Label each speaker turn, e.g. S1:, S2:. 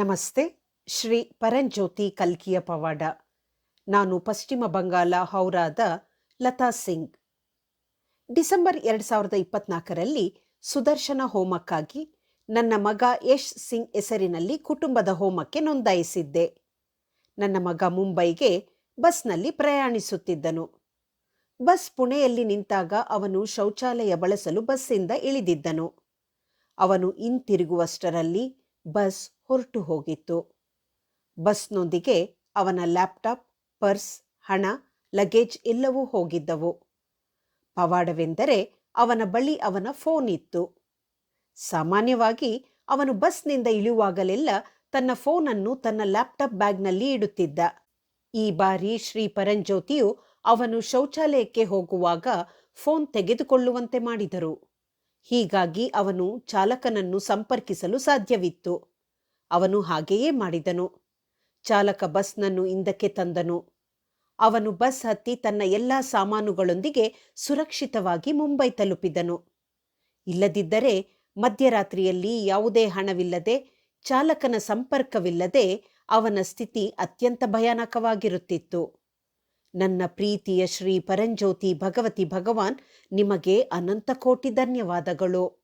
S1: ನಮಸ್ತೆ, ಶ್ರೀ ಪರಂಜ್ಯೋತಿ ಕಲ್ಕಿಯ ಪವಾಡ. ನಾನು ಪಶ್ಚಿಮ ಬಂಗಾಳ ಹೌರಾದ ಲತಾ ಸಿಂಗ್. ಡಿಸೆಂಬರ್ ಎರಡು ಸಾವಿರದ ಇಪ್ಪತ್ನಾಲ್ಕರಲ್ಲಿ ಸುದರ್ಶನ ಹೋಮಕ್ಕಾಗಿ ನನ್ನ ಮಗ ಯಶ್ ಸಿಂಗ್ ಹೆಸರಿನಲ್ಲಿ ಕುಟುಂಬದ ಹೋಮಕ್ಕೆ ನೋಂದಾಯಿಸಿದ್ದೆ. ನನ್ನ ಮಗ ಮುಂಬೈಗೆ ಬಸ್ನಲ್ಲಿ ಪ್ರಯಾಣಿಸುತ್ತಿದ್ದನು. ಬಸ್ ಪುಣೆಯಲ್ಲಿ ನಿಂತಾಗ ಅವನು ಶೌಚಾಲಯ ಬಳಸಲು ಬಸ್ಸಿಂದ ಇಳಿದಿದ್ದನು. ಅವನು ಹಿಂತಿರುಗುವಷ್ಟರಲ್ಲಿ ಬಸ್ ಹೊರಟು ಹೋಗಿತ್ತು. ಬಸ್ನೊಂದಿಗೆ ಅವನ ಲ್ಯಾಪ್ಟಾಪ್, ಪರ್ಸ್, ಹಣ, ಲಗೇಜ್ ಎಲ್ಲವೂ ಹೋಗಿದ್ದವು. ಪವಾಡವೆಂದರೆ ಅವನ ಬಳಿ ಅವನ ಫೋನ್ ಇತ್ತು. ಸಾಮಾನ್ಯವಾಗಿ ಅವನು ಬಸ್ನಿಂದ ಇಳಿಯುವಾಗಲೆಲ್ಲ ತನ್ನ ಫೋನನ್ನು ತನ್ನ ಲ್ಯಾಪ್ಟಾಪ್ ಬ್ಯಾಗ್ನಲ್ಲಿ ಇಡುತ್ತಿದ್ದ. ಈ ಬಾರಿ ಶ್ರೀ ಪರಂಜ್ಯೋತಿಯು ಅವನು ಶೌಚಾಲಯಕ್ಕೆ ಹೋಗುವಾಗ ಫೋನ್ ತೆಗೆದುಕೊಳ್ಳುವಂತೆ ಮಾಡಿದರು. ಹೀಗಾಗಿ ಅವನು ಚಾಲಕನನ್ನು ಸಂಪರ್ಕಿಸಲು ಸಾಧ್ಯವಿತ್ತು. ಅವನು ಹಾಗೆಯೇ ಮಾಡಿದನು. ಚಾಲಕ ಬಸ್ನನ್ನು ಹಿಂದಕ್ಕೆ ತಂದನು. ಅವನು ಬಸ್ ಹತ್ತಿ ತನ್ನ ಎಲ್ಲ ಸಾಮಾನುಗಳೊಂದಿಗೆ ಸುರಕ್ಷಿತವಾಗಿ ಮುಂಬೈ ತಲುಪಿದನು. ಇಲ್ಲದಿದ್ದರೆ ಮಧ್ಯರಾತ್ರಿಯಲ್ಲಿ ಯಾವುದೇ ಹಣವಿಲ್ಲದೆ, ಚಾಲಕನ ಸಂಪರ್ಕವಿಲ್ಲದೆ ಅವನ ಸ್ಥಿತಿ ಅತ್ಯಂತ ಭಯಾನಕವಾಗಿರುತ್ತಿತ್ತು. ನನ್ನ ಪ್ರೀತಿಯ ಶ್ರೀ ಪರಂಜ್ಯೋತಿ ಭಗವತಿ ಭಗವಾನ್ ನಿಮಗೆ ಅನಂತ ಕೋಟಿ ಧನ್ಯವಾದಗಳು.